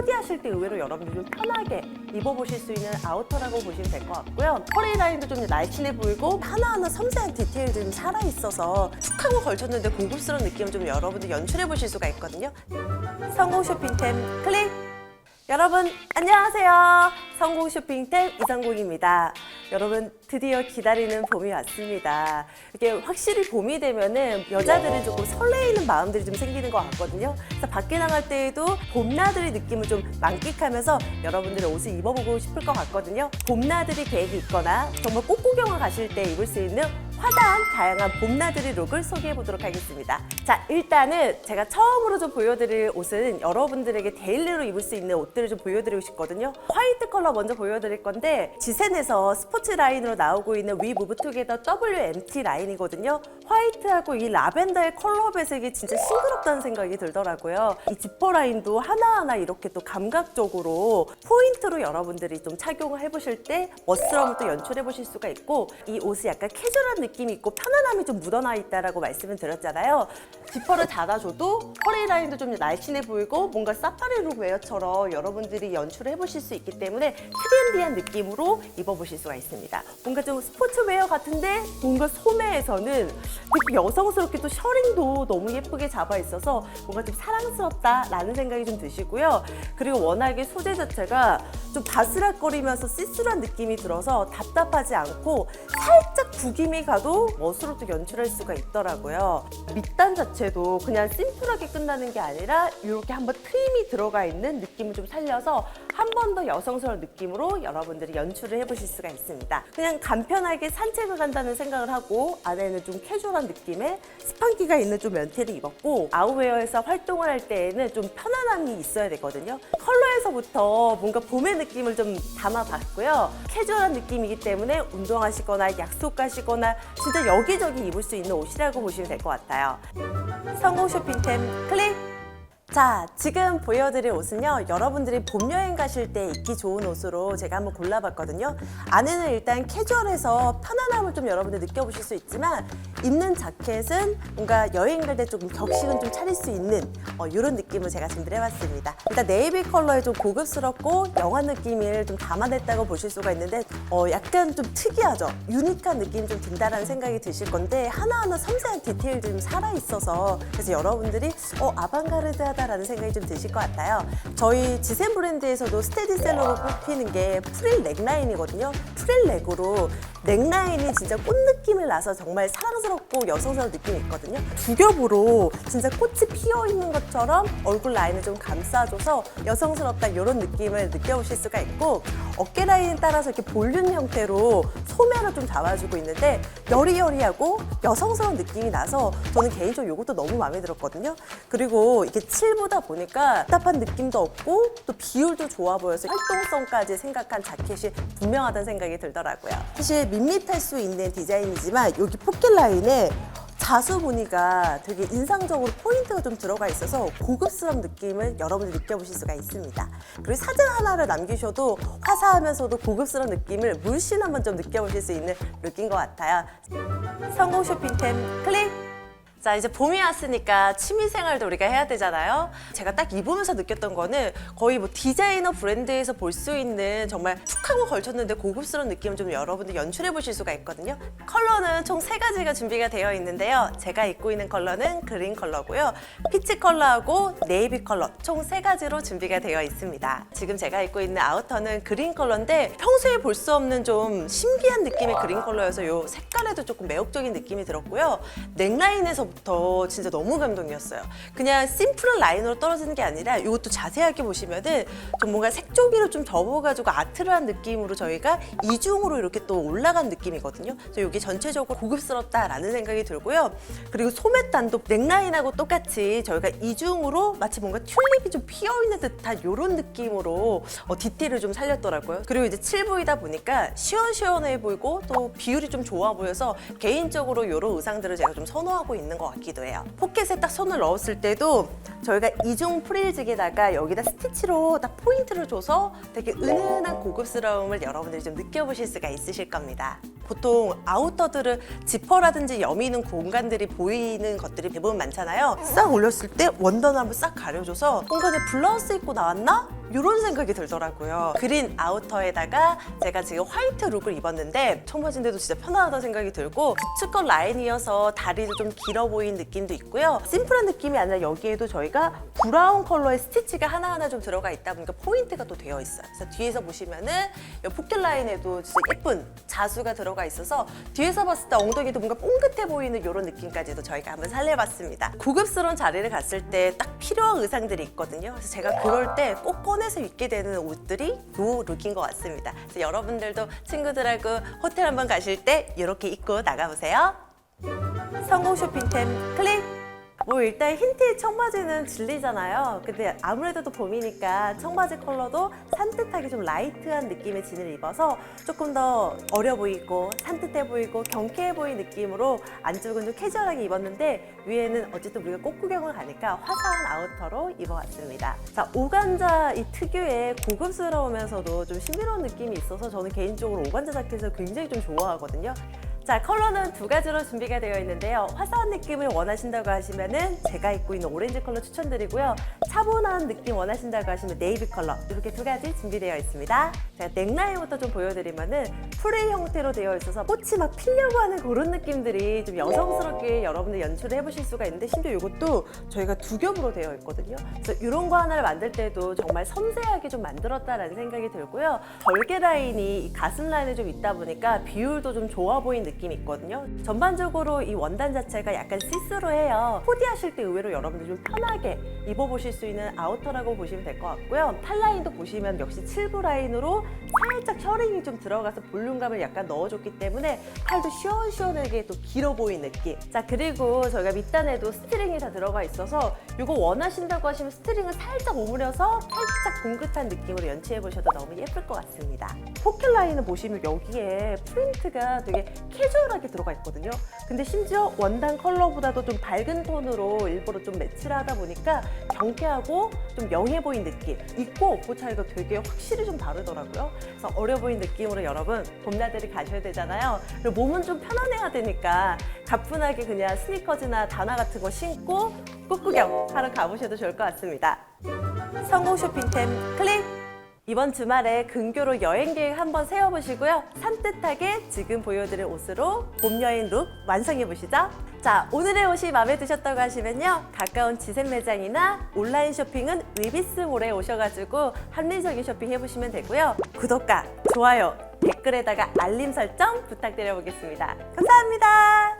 코디하실 때 의외로 여러분들 좀 편하게 입어보실 수 있는 아우터라고 보시면 될 것 같고요. 허리 라인도 좀 날씬해 보이고 하나하나 섬세한 디테일들이 좀 살아있어서 툭 하고 걸쳤는데 고급스러운 느낌을 좀 여러분들 연출해 보실 수가 있거든요. 성공 쇼핑템 클릭! 여러분 안녕하세요. 성공 쇼핑템 이성공입니다. 여러분 드디어 기다리는 봄이 왔습니다. 이게 확실히 봄이 되면은 여자들은 조금 설레이는 마음들이 좀 생기는 것 같거든요. 그래서 밖에 나갈 때에도 봄나들이 느낌을 좀 만끽하면서 여러분들의 옷을 입어보고 싶을 것 같거든요. 봄나들이 계획이 있거나 정말 꽃구경을 가실 때 입을 수 있는 화사한 다양한 봄나들이 룩을 소개해 보도록 하겠습니다. 자, 일단은 제가 처음으로 좀 보여드릴 옷은 여러분들에게 데일리로 입을 수 있는 옷들을 좀 보여드리고 싶거든요. 화이트 컬러 먼저 보여드릴 건데 지센에서 스포츠 라인으로 나오고 있는 위 무브 투게더 WMT 라인이거든요. 화이트하고 이 라벤더의 컬러 배색이 진짜 싱그럽다는 생각이 들더라고요. 이 지퍼 라인도 하나하나 이렇게 또 감각적으로 포인트로 여러분들이 좀 착용을 해보실 때 멋스러움을 또 연출해 보실 수가 있고 이 옷이 약간 캐주얼한 느낌 이 있고 편안함이 좀 묻어나 있다라고 말씀을 드렸잖아요. 지퍼를 닫아줘도 허리 라인도 좀 날씬해 보이고 뭔가 사파리 룩 웨어처럼 여러분들이 연출을 해보실 수 있기 때문에 트렌디한 느낌으로 입어보실 수가 있습니다. 뭔가 좀 스포츠웨어 같은데 뭔가 소매에서는 되게 여성스럽게 또 셔링도 너무 예쁘게 잡아 있어서 뭔가 좀 사랑스럽다라는 생각이 좀 드시고요. 그리고 워낙에 소재 자체가 좀 바스락거리면서 시스루한 느낌이 들어서 답답하지 않고 살짝 구김이 가도 멋으로 또 연출할 수가 있더라고요. 밑단 자체도 그냥 심플하게 끝나는 게 아니라 이렇게 한번 트임이 들어가 있는 느낌을 좀 살려서 한 번 더 여성스러운 느낌으로 여러분들이 연출을 해보실 수가 있습니다. 그냥 간편하게 산책을 간다는 생각을 하고 안에는 좀 캐주얼한 느낌의 스판기가 있는 좀 면티를 입었고 아우웨어에서 활동을 할 때에는 좀 편안함이 있어야 되거든요. 컬러에서부터 뭔가 봄의 느낌을 좀 담아봤고요. 캐주얼한 느낌이기 때문에 운동하시거나 약속 가시거나 진짜 여기저기 입을 수 있는 옷이라고 보시면 될 것 같아요. 성공 쇼핑템 클릭! 자, 지금 보여드릴 옷은요, 여러분들이 봄 여행 가실 때 입기 좋은 옷으로 제가 한번 골라봤거든요. 안에는 일단 캐주얼해서 편안함을 좀 여러분들 느껴보실 수 있지만, 입는 자켓은 뭔가 여행 갈 때 조금 격식은 좀 차릴 수 있는 어, 이런 느낌을 제가 준비를 해봤습니다. 일단 네이비 컬러에 좀 고급스럽고 영화 느낌을 좀 담아냈다고 보실 수가 있는데, 어, 약간 좀 특이하죠? 유니크한 느낌이 좀 든다라는 생각이 드실 건데, 하나하나 섬세한 디테일들이 좀 살아있어서, 그래서 여러분들이 어, 아방가르드하다 라는 생각이 좀 드실 것 같아요. 저희 지센 브랜드에서도 스테디셀러로 뽑히는 게 프릴 넥라인이거든요. 프릴 넥으로 넥라인이 진짜 꽃 느낌을 나서 정말 사랑스럽고 여성스러운 느낌이 있거든요. 두 겹으로 진짜 꽃이 피어 있는 것처럼 얼굴 라인을 좀 감싸줘서 여성스럽다 이런 느낌을 느껴보실 수가 있고 어깨 라인에 따라서 이렇게 볼륨 형태로 소매를 좀 잡아주고 있는데 여리여리하고 여성스러운 느낌이 나서 저는 개인적으로 이것도 너무 마음에 들었거든요. 그리고 이게 칠 보다 보니까 답답한 느낌도 없고 또 비율도 좋아 보여서 활동성까지 생각한 자켓이 분명하다는 생각이 들더라고요. 사실 밋밋할 수 있는 디자인이지만 여기 포켓 라인에 자수 무늬가 되게 인상적으로 포인트가 좀 들어가 있어서 고급스러운 느낌을 여러분들 느껴보실 수가 있습니다. 그리고 사진 하나를 남기셔도 화사하면서도 고급스러운 느낌을 물씬 한번 좀 느껴보실 수 있는 룩인 것 같아요. 성공 쇼핑템 클릭! 자 이제 봄이 왔으니까 취미생활도 우리가 해야 되잖아요. 제가 딱 입으면서 느꼈던 거는 거의 뭐 디자이너 브랜드에서 볼 수 있는 정말 툭 하고 걸쳤는데 고급스러운 느낌을 좀 여러분들 연출해 보실 수가 있거든요. 컬러는 총 세 가지가 준비가 되어 있는데요. 제가 입고 있는 컬러는 그린 컬러고요. 피치 컬러하고 네이비 컬러 총 세 가지로 준비가 되어 있습니다. 지금 제가 입고 있는 아우터는 그린 컬러인데 평소에 볼 수 없는 좀 신비한 느낌의 그린 컬러여서 이 색깔에도 조금 매혹적인 느낌이 들었고요. 넥라인에서 부터 진짜 너무 감동이었어요. 그냥 심플한 라인으로 떨어지는 게 아니라 이것도 자세하게 보시면은 좀 뭔가 색조기로 좀 접어가지고 아트를 느낌으로 저희가 이중으로 이렇게 또 올라간 느낌이거든요. 그래서 이게 전체적으로 고급스럽다라는 생각이 들고요. 그리고 소매단도 넥라인하고 똑같이 저희가 이중으로 마치 뭔가 튤립이 좀 피어 있는 듯한 이런 느낌으로 어, 디테일을 좀 살렸더라고요. 그리고 이제 7부이다 보니까 시원시원해 보이고 또 비율이 좀 좋아 보여서 개인적으로 이런 의상들을 제가 좀 선호하고 있는 것 같기도 해요. 포켓에 딱 손을 넣었을 때도 저희가 이중 프릴직에다가 여기다 스티치로 딱 포인트를 줘서 되게 은은한 고급스러움을 여러분들이 좀 느껴보실 수가 있으실 겁니다. 보통 아우터들은 지퍼라든지 여미는 공간들이 보이는 것들이 대부분 많잖아요. 싹 올렸을 때 원단을 한번 싹 가려줘서 내 블라우스 입고 나왔나? 이런 생각이 들더라고요. 그린 아우터에다가 제가 지금 화이트 룩을 입었는데 청바지인데도 진짜 편안하다는 생각이 들고 부츠컷 라인이어서 다리도 좀 길어 보이는 느낌도 있고요. 심플한 느낌이 아니라 여기에도 저희가 브라운 컬러의 스티치가 하나하나 좀 들어가 있다 보니까 포인트가 또 되어 있어요. 그래서 뒤에서 보시면은 이 포켓 라인에도 진짜 예쁜 자수가 들어가 있어서 뒤에서 봤을 때 엉덩이도 뭔가 뽕긋해 보이는 이런 느낌까지도 저희가 한번 살려봤습니다. 고급스러운 자리를 갔을 때 딱 필요한 의상들이 있거든요. 그래서 제가 그럴 때 꼭 꺼내 서 입게 되는 옷들이 이 룩인 것 같습니다. 그래서 여러분들도 친구들하고 호텔 한번 가실 때 이렇게 입고 나가보세요. 성공 쇼핑템 클릭! 뭐 일단 흰티 청바지는 진리잖아요. 근데 아무래도 또 봄이니까 청바지 컬러도 산뜻하게 좀 라이트한 느낌의 진을 입어서 조금 더 어려 보이고 산뜻해 보이고 경쾌해 보이는 느낌으로 안쪽은 좀 캐주얼하게 입었는데 위에는 어쨌든 우리가 꽃구경을 가니까 화사한 아우터로 입어봤습니다. 자, 오간자 이 특유의 고급스러우면서도 좀 신비로운 느낌이 있어서 저는 개인적으로 오간자 자켓을 굉장히 좀 좋아하거든요. 자, 컬러는 두 가지로 준비가 되어 있는데요. 화사한 느낌을 원하신다고 하시면은 제가 입고 있는 오렌지 컬러 추천드리고요. 차분한 느낌 원하신다고 하시면 네이비 컬러 이렇게 두 가지 준비되어 있습니다. 제가 넥라인부터 좀 보여드리면은 프릴 형태로 되어 있어서 꽃이 막 피려고 하는 그런 느낌들이 좀 여성스럽게 여러분들 연출을 해보실 수가 있는데 심지어 이것도 저희가 두 겹으로 되어 있거든요. 그래서 이런 거 하나를 만들 때도 정말 섬세하게 좀 만들었다라는 생각이 들고요. 절개 라인이 이 가슴 라인에 좀 있다 보니까 비율도 좀 좋아 보이는 느낌이 있거든요. 전반적으로 이 원단 자체가 약간 시스루해요. 코디하실 때 의외로 여러분들 좀 편하게 입어보실 수 있는 아우터라고 보시면 될 것 같고요. 탈 라인도 보시면 역시 7부 라인으로 살짝 셔링이 좀 들어가서 볼륨감을 약간 넣어줬기 때문에 팔도 시원시원하게 또 길어 보이는 느낌. 자 그리고 저희가 밑단에도 스트링이 다 들어가 있어서 이거 원하신다고 하시면 스트링을 살짝 오므려서 살짝 봉긋한 느낌으로 연출해 보셔도 너무 예쁠 것 같습니다. 포켓 라인을 보시면 여기에 프린트가 되게 캐주얼하게 들어가 있거든요. 근데 심지어 원단 컬러보다도 좀 밝은 톤으로 일부러 좀 매치를 하다 보니까 경쾌하고 좀 명해 보이는 느낌. 입고 없고 차이가 되게 확실히 좀 다르더라고요. 그래서 어려 보이는 느낌으로 여러분 봄나들이 가셔야 되잖아요. 그리고 몸은 좀 편안해야 되니까 가뿐하게 그냥 스니커즈나 다나 같은 거 신고 꽃구경 하러 가보셔도 좋을 것 같습니다. 성공 쇼핑템 클릭! 이번 주말에 근교로 여행 계획 한번 세워보시고요. 산뜻하게 지금 보여드린 옷으로 봄 여행 룩 완성해 보시죠. 자, 오늘의 옷이 마음에 드셨다고 하시면요. 가까운 지샘 매장이나 온라인 쇼핑은 위비스몰에 오셔가지고 합리적인 쇼핑 해보시면 되고요. 구독과 좋아요, 댓글에다가 알림 설정 부탁드려보겠습니다. 감사합니다.